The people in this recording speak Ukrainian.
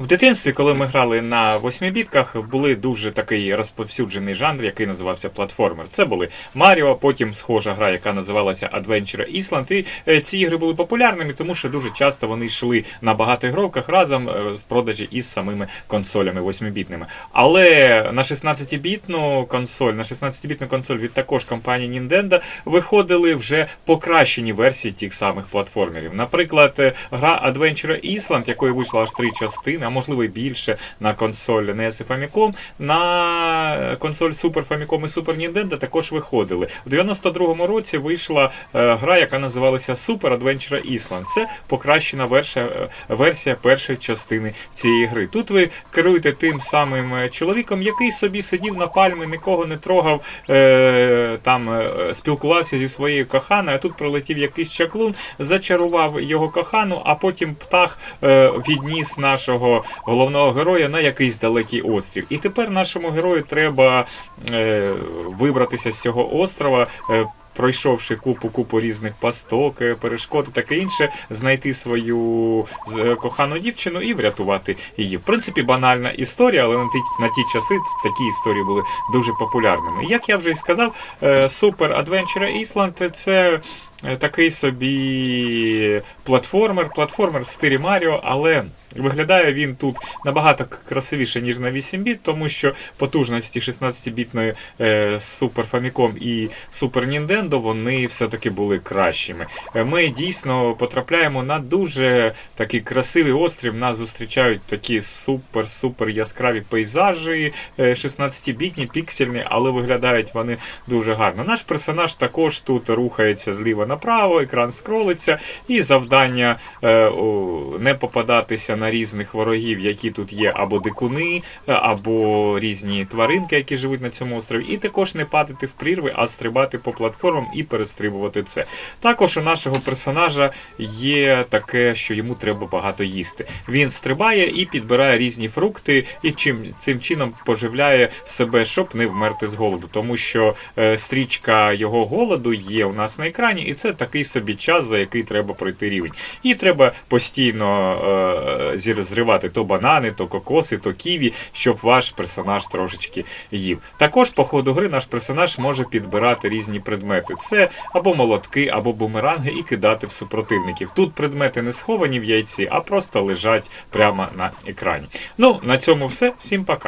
В дитинстві, коли ми грали на восьмибітках, були дуже такий розповсюджений жанр, який називався платформер. Це були Маріо, потім схожа гра, яка називалася Adventure Island. І е, ці ігри були популярними, тому що дуже часто вони йшли на багатоігровках разом е, в продажі із самими консолями восьмибітними. Але на 16-бітну консоль, на 16-бітну консоль від також компанії Nintendo виходили вже покращені версії тих самих платформерів. Наприклад, е, гра Adventure Island, якої вийшла аж три частини, можливо і більше на консоль NES і Famicom, на консоль Super Famicom і Super Nintendo також виходили. У 92-му році вийшла е, гра, яка називалася Super Adventure Island. Це покращена версія, е, версія першої частини цієї гри. Тут ви керуєте тим самим е, чоловіком, який собі сидів на пальмі, нікого не трогав, там спілкувався зі своєю коханою. А тут прилетів якийсь чаклун, зачарував його кохану, а потім птах відніс нашого головного героя на якийсь далекий острів. І тепер нашому герою треба е, вибратися з цього острова. Е, Пройшовши купу купу різних пасток, е, перешкод і таке інше, знайти свою е, кохану дівчину і врятувати її. В принципі, банальна історія, але на ті, на ті часи такі історії були дуже популярними. Як я вже і сказав, Super Adventure Island це е, такий собі платформер, платформер в стилі Маріо, але виглядає він тут набагато красивіше, ніж на 8 біт, тому що потужності 16-бітної е, Super Famicom і Super Nintendo вони все-таки були кращими. Е, Ми дійсно потрапляємо на дуже такий красивий острів. Нас зустрічають такі супер-супер яскраві пейзажі, е, 16-бітні, піксельні, але виглядають вони дуже гарно. Наш персонаж також тут рухається зліва направо, екран скролиться, і завдання е, не попадатися на різних ворогів, які тут є, або дикуни, е, або різні тваринки, які живуть на цьому острові, і також не падати в прірви, а стрибати по платформам і перестрибувати це. Також у нашого персонажа є таке, що йому треба багато їсти. Він стрибає і підбирає різні фрукти, і чим цим чином поживляє себе, щоб не вмерти з голоду, тому що е, стрічка його голоду є у нас на екрані, і це такий собі час, за який треба пройти рівень. І треба постійно е, зір- зривати то банани, то кокоси, то ківі, щоб ваш персонаж трошечки їв. Також по ходу гри наш персонаж може підбирати різні предмети. Це або молотки, або бумеранги, і кидати в супротивників. Тут предмети не сховані в яйці, а просто лежать прямо на екрані. Ну, на цьому все. Всім пока.